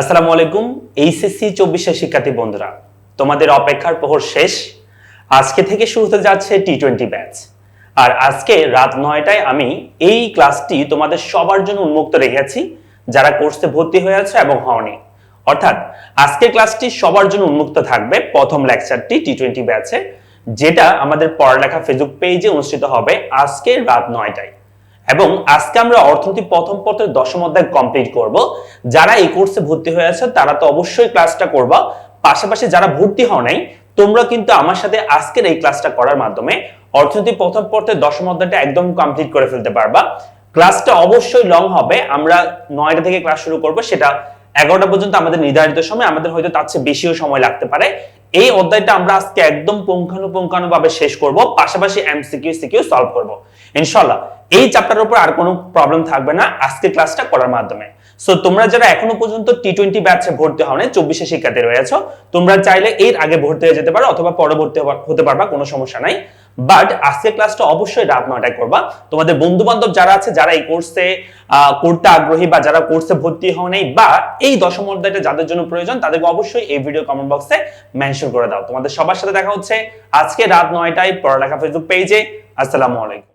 আসসালামু আলাইকুম, এইচএসসি চব্বিশের শিক্ষার্থী বন্ধুরা। তোমাদের অপেক্ষার প্রহর শেষ। আজকে থেকে শুরু হতে যাচ্ছে টি টোয়েন্টি ব্যাচ আর আজকে রাত নয়টায় আমি এই ক্লাসটি তোমাদের সবার জন্য উন্মুক্ত রেখেছি, যারা কোর্সে ভর্তি হয়ে আছে এবং হওনি। অর্থাৎ, আজকের ক্লাসটি সবার জন্য উন্মুক্ত থাকবে প্রথম লেকচারটি টি টোয়েন্টি ব্যাচে যেটা আমাদের পড়ালেখা ফেসবুক পেজে অনুষ্ঠিত হবে আজকে রাত নয়টায়। এবং আজকে আমরা অর্থনীতি প্রথম পত্রের দশম অধ্যায় কমপ্লিট করব। যারা এই কোর্সে ভর্তি হয়ে আছে, তারা তো অবশ্যই ক্লাসটা করবা। পাশাপাশি যারা ভর্তি হও নাই, তোমরা কিন্তু আমার সাথে আজকের এই ক্লাসটা করার মাধ্যমে অর্থনীতি প্রথম পত্রের দশম অধ্যায়টা একদম কমপ্লিট করে ফেলতে পারবা। ক্লাসটা অবশ্যই লং হবে। আমরা নয়টা থেকে ক্লাস শুরু করব। সেটা এগারোটা পর্যন্ত আমাদের নির্ধারিত সময়। আমাদের হয়তো তার চেয়ে বেশিও সময় লাগতে পারে। এই অধ্যায়টা আমরা আজকে একদম পুঙ্খানুপুঙ্খানু ভাবে শেষ করব, পাশাপাশি এমসিকিউ সিকিউ সলভ করব। ইনশাল্লাহ এই চ্যাপ্টারের উপর আর কোনো প্রবলেম থাকবে না, আজকে ক্লাসটা করার মাধ্যমে। সো তোমরা যারা এখনও পর্যন্ত টি টোয়েন্টি ব্যাচে ভর্তি হও নাই চব্বিশে শিক্ষার্থী রয়েছে, তোমরা চাইলে এর আগে ভর্তি হয়ে যেতে পারো, অথবা পরবর্তী হতে পারবা, কোনো সমস্যা নাই। বাট আজকের ক্লাসটা অবশ্যই রাত নয়টায় করবা। তোমাদের বন্ধু বান্ধব যারা আছে, যারা এই কোর্সে করতে আগ্রহী বা যারা কোর্সে ভর্তি হও নাই বা এই দশম অধ্যায়টা যাদের জন্য প্রয়োজন, তাদেরকে অবশ্যই এই ভিডিও কমেন্ট বক্সে মেনশন করে দাও। তোমাদের সবার সাথে দেখা হচ্ছে আজকে রাত নয়টায় পড়ালেখা ফেসবুক পেজে আসসালামু আলাইকুম।